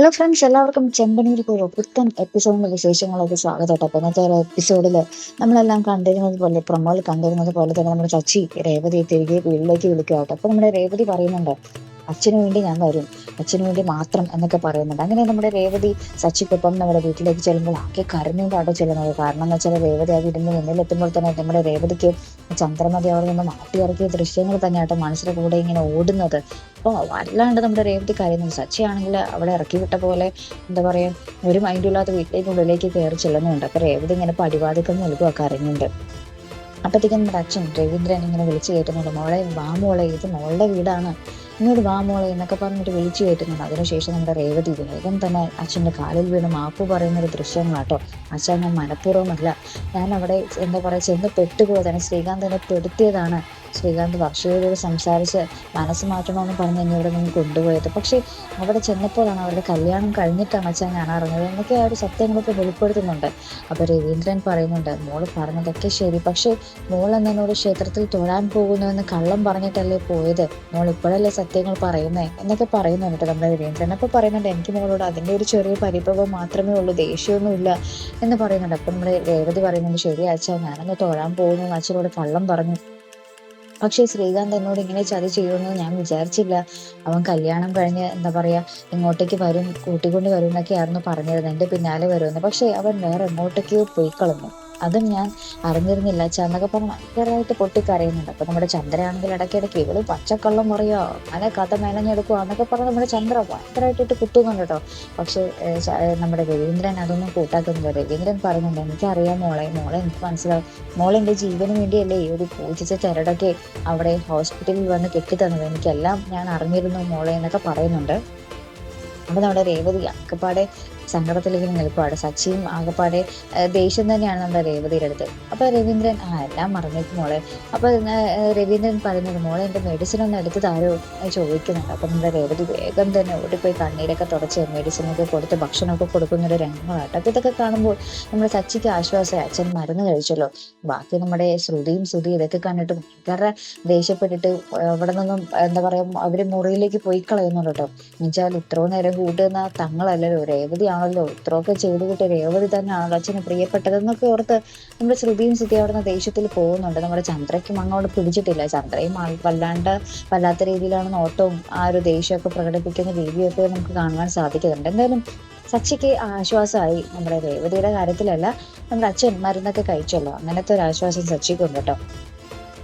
Hello friends എല്ലാവർക്കും ചെമ്പനീർ ഒരു പുത്തൻ എപ്പിസോഡിന്റെ വിശേഷങ്ങളൊക്കെ സ്വാഗതം അപ്പോൾ ഇന്നത്തെ ഒരു എപ്പിസോഡിൽ നമ്മളെല്ലാം കണ്ടിരുന്നത് പോലെ പ്രൊമോയിൽ കണ്ടിരുന്നത് പോലെ തന്നെ നമ്മുടെ ചച്ചി രേവതി തിരികെ വീട്ടിലേക്ക് വിളിക്കുക കേട്ടോ. അപ്പോൾ നമ്മുടെ രേവതി പറയുന്നുണ്ട് അച്ഛന് വേണ്ടി ഞാൻ വരും. അച്ഛന് വേണ്ടി മാത്രം എന്നൊക്കെ പറയുന്നുണ്ട്. അങ്ങനെ നമ്മുടെ രേവതി സച്ചിക്കൊപ്പം നമ്മുടെ വീട്ടിലേക്ക് ചെല്ലുമ്പോൾ ആകെ കരഞ്ഞുകൊണ്ടാട്ടോ ചെല്ലുന്നത്. കാരണം എന്ന് വെച്ചാൽ രേവതി ആ വീടിന്റെ മുന്നിലെത്തുമ്പോൾ തന്നെ നമ്മുടെ രേവതിക്ക് ചന്ദ്രമതി അവിടെ നിന്ന് മാട്ടിയിറക്കിയ ദൃശ്യങ്ങൾ തന്നെയാട്ടോ മനസ്സിന്റെ കൂടെ ഇങ്ങനെ ഓടുന്നത്. അപ്പോൾ വല്ലാണ്ട് നമ്മുടെ രേവതി കരയുന്നത്. സച്ചിയാണെങ്കിൽ അവിടെ ഇറക്കി വിട്ട പോലെ എന്താ പറയാ ഒരു മൈൻഡില്ലാത്ത വീട്ടിലേക്ക് ഉള്ളിലേക്ക് കയറി ചെല്ലുന്നുണ്ട്. അപ്പൊ രേവതി ഇങ്ങനെ പടിവാതിക്കം നൽകുക കരഞ്ഞുണ്ട് അപ്പത്തേക്കും നമ്മുടെ അച്ഛൻ രവീന്ദ്രൻ ഇങ്ങനെ വിളിച്ചു കയറ്റുന്നുണ്ട് മോളെ വാ മോളെ ഇത് മോളുടെ വീടാണ്. ഇങ്ങോട്ട് വാ മോളെ എന്നൊക്കെ പറഞ്ഞിട്ട് വിളിച്ചു കയറ്റുന്നുണ്ട് അതിനുശേഷം നമ്മുടെ രേവതി വേഗം തന്നെ അച്ഛന്റെ കാലിൽ വീണ് മാപ്പ് പറയുന്ന ഒരു ദൃശ്യങ്ങളാട്ടോ. അച്ഛൻ ഞാൻ മനഃപൂർവമല്ല. ഞാൻ അവിടെ എന്താ പറയുക ചെന്ന് പെട്ടുപോയതാണ്. ശ്രീകാന്ത് എന്നെ പെടുത്തിയതാണ്. ശ്രീകാന്ത് വർഷയോട് സംസാരിച്ച് മനസ്സ് മാറ്റണമെന്ന് പറഞ്ഞ് എന്നെ ഇവിടെ നിന്ന് കൊണ്ടുപോയത്. പക്ഷേ അവിടെ ചെന്നപ്പോഴാണ് അവരുടെ കല്യാണം കഴിഞ്ഞിട്ടാണ് അച്ഛൻ ഞാൻ അറിഞ്ഞത് എന്നൊക്കെ ആ ഒരു സത്യങ്ങളൊക്കെ വെളിപ്പെടുത്തുന്നുണ്ട്. അപ്പോൾ രവീന്ദ്രൻ പറയുന്നുണ്ട് മോൾ പറഞ്ഞതൊക്കെ ശരി പക്ഷേ മോൾ എന്നോട് ക്ഷേത്രത്തിൽ തൊഴാൻ പോകുന്നുവെന്ന് കള്ളം പറഞ്ഞിട്ടല്ലേ പോയത്? മോൾ ഇപ്പോഴല്ലേ സത്യങ്ങൾ പറയുന്നേ? എന്നൊക്കെ പറയുന്നുണ്ട് നമ്മുടെ രവീന്ദ്രൻ. അപ്പോൾ പറയുന്നുണ്ട് എനിക്ക് മോളോട് അതിന്റെ ഒരു ചെറിയ പരിഭവം മാത്രമേ ഉള്ളൂ ദേഷ്യമൊന്നുമില്ല എന്ന് പറയുന്നുണ്ട്. അപ്പം നമ്മുടെ രേവതി പറയുന്നുണ്ട് ശരി അച്ഛാ ഞാനൊന്ന് തൊഴാൻ പോകുന്നു അച്ഛനോട് കള്ളം പറഞ്ഞു. പക്ഷേ ശ്രീകാന്ത് എന്നോട് ഇങ്ങനെ ചതി ചെയ്യുമെന്ന് ഞാൻ വിചാരിച്ചില്ല. അവൻ കല്യാണം കഴിഞ്ഞ് എന്താ പറയാ ഇങ്ങോട്ടേക്ക് വരും കൂട്ടിക്കൊണ്ട് വരും എന്നൊക്കെയായിരുന്നു പറഞ്ഞിരുന്നത്. എന്റെ പിന്നാലെ വരുമെന്ന്. പക്ഷേ അവൻ വേറെ എങ്ങോട്ടേക്കോ പോയി കളഞ്ഞു. അതും ഞാൻ അറിഞ്ഞിരുന്നില്ല. പറഞ്ഞ് ഭയങ്കരമായിട്ട് പൊട്ടിക്കരയുന്നുണ്ട്. അപ്പൊ നമ്മുടെ ചന്ദ്രയാണെങ്കിൽ ഇടയ്ക്കിടയ്ക്ക് ഇവൾ പച്ചക്കള്ളം പറയോ അങ്ങനെ കഥ മെനഞ്ഞെടുക്കുക എന്നൊക്കെ പറഞ്ഞ് നമ്മുടെ ചന്ദ്ര ഭയങ്കരമായിട്ട് കുത്തുന്നുണ്ട് കേട്ടോ പക്ഷെ നമ്മുടെ രവീന്ദ്രൻ അതൊന്നും കൂട്ടാക്കുന്നില്ല രവീന്ദ്രൻ പറയുന്നുണ്ട് എനിക്കറിയാം മോളെ മോളെ എനിക്ക് മനസ്സിലാവും. മോളെ എന്റെ ജീവന് വേണ്ടിയല്ലേ ഈ ഒരു പൂജിച്ച ചരടൊക്കെ അവിടെ ഹോസ്പിറ്റലിൽ വന്ന് കെട്ടിത്തന്നത്. എനിക്കെല്ലാം ഞാൻ അറിഞ്ഞിരുന്നു മോളെ എന്നൊക്കെ പറയുന്നുണ്ട്. അപ്പൊ നമ്മുടെ രേവതി ആകപ്പാടെ സങ്കടത്തിലേക്ക് നിൽപ്പാട് സച്ചിയും ആകപ്പാടെ ദേഷ്യം തന്നെയാണ് നമ്മുടെ രേവതിയുടെ അടുത്ത് അപ്പൊ രവീന്ദ്രൻ ആ എല്ലാം മറന്നേക്കും മോളെ. അപ്പൊ രവീന്ദ്രൻ പറയുന്നത് മോളെ എന്റെ മെഡിസിൻ ഒന്ന് എടുത്ത് താരോ? ചോദിക്കുന്നുണ്ട്. അപ്പൊ നമ്മുടെ രേവതി വേഗം തന്നെ ഓടിപ്പോയി കണ്ണീരൊക്കെ തുടച്ച് മെഡിസിനൊക്കെ കൊടുത്ത് ഭക്ഷണമൊക്കെ കൊടുക്കുന്ന ഒരു രംഗങ്ങളാട്ടോ. അപ്പൊ ഇതൊക്കെ കാണുമ്പോൾ നമ്മുടെ സച്ചിക്ക് ആശ്വാസമായി. അച്ഛൻ മരുന്ന് കഴിച്ചല്ലോ. ബാക്കി നമ്മുടെ ശ്രുതിയും ശ്രുതി ഇതൊക്കെ കണ്ടിട്ട് ഭയങ്കര ദേഷ്യപ്പെട്ടിട്ട് അവിടെ നിന്നും എന്താ പറയാ അവർ മുറിയിലേക്ക് പോയി കളയുന്നുണ്ട് കേട്ടോ. എന്നുവെച്ചാൽ ഇത്രയും നേരം കൂട്ടുന്ന തങ്ങളല്ലല്ലോ. രേവതിയാണല്ലോ ഇത്രയൊക്കെ ചെയ്തു കിട്ടിയ രേവതി തന്നെയാണല്ലോ അച്ഛന് പ്രിയപ്പെട്ടതെന്നൊക്കെ ഓർത്ത് നമ്മുടെ ശ്രുതിയും ശ്രുതി അവിടെ നിന്ന് ദേഷ്യത്തിൽ പോകുന്നുണ്ട്. നമ്മുടെ ചന്ദ്രയ്ക്കും അങ്ങോട്ട് പിടിച്ചിട്ടില്ല. ചന്ദ്രയും വല്ലാണ്ട് വല്ലാത്ത രീതിയിലാണ് നോട്ടവും ആ ഒരു ദേഷ്യമൊക്കെ പ്രകടിപ്പിക്കുന്ന രീതിയൊക്കെ നമുക്ക് കാണുവാൻ സാധിക്കുന്നുണ്ട്. എന്തായാലും സച്ചിക്ക് ആശ്വാസമായി നമ്മുടെ രേവതിയുടെ കാര്യത്തിലല്ല. നമ്മുടെ അച്ഛൻ മരുന്നൊക്കെ കഴിച്ചല്ലോ. അങ്ങനത്തെ ഒരു ആശ്വാസം സച്ചിക്കുണ്ട് കേട്ടോ.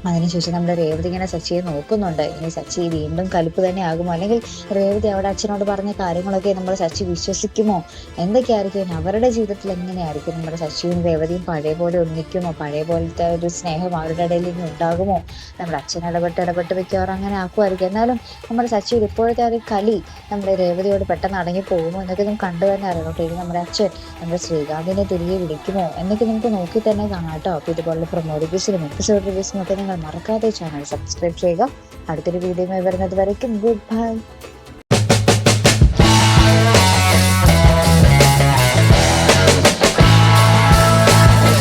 അതിനുശേഷം നമ്മൾ രേവതി ഇങ്ങനെ സച്ചിയെ നോക്കുന്നുണ്ട്. ഇനി സച്ചി വീണ്ടും കലിപ്പ് തന്നെ ആകുമോ? അല്ലെങ്കിൽ രേവതി അവിടെ അച്ഛനോട് പറഞ്ഞ കാര്യങ്ങളൊക്കെ നമ്മൾ സച്ചി വിശ്വസിക്കുമോ? എന്തൊക്കെയായിരിക്കും? അവരുടെ ജീവിതത്തിൽ എങ്ങനെയായിരിക്കും? നമ്മുടെ സച്ചിയും രേവതിയും പഴയ പോലെ ഒന്നിക്കുമോ? പഴയ പോലത്തെ ഒരു സ്നേഹം അവരുടെ ഇടയിൽ ഇനി ഉണ്ടാകുമോ? നമ്മുടെ അച്ഛൻ ഇടപെട്ട് ഇടപെട്ട് വെക്കാറ് അങ്ങനെ ആക്കുമായിരിക്കും. എന്നാലും നമ്മുടെ സച്ചിയിൽ ഇപ്പോഴത്തെ ആ ഒരു കലി നമ്മുടെ രേവതിയോട് പെട്ടെന്ന് അടങ്ങി പോകുമോ എന്നൊക്കെ നമുക്ക് കണ്ടു തന്നെ അറിയണം. കേട്ടോ ഇനി നമ്മുടെ അച്ഛൻ നമ്മുടെ ശ്രീകാന്തിനെ തിരികെ വിളിക്കുമോ എന്നൊക്കെ നമുക്ക് നോക്കി തന്നെ കാണാം കേട്ടോ. അപ്പോൾ ഇതുപോലുള്ള പ്രൊമോ റിവ്യൂസിലും എപ്പിസോഡ് റിവ്യൂസിനും ഒക്കെ നിങ്ങൾ മറക്കാതെ ചാനൽ സബ്സ്ക്രൈബ് ചെയ്യുക. അടുത്തൊരു വീഡിയോ വരുന്നത് വരയ്ക്കും. Good bye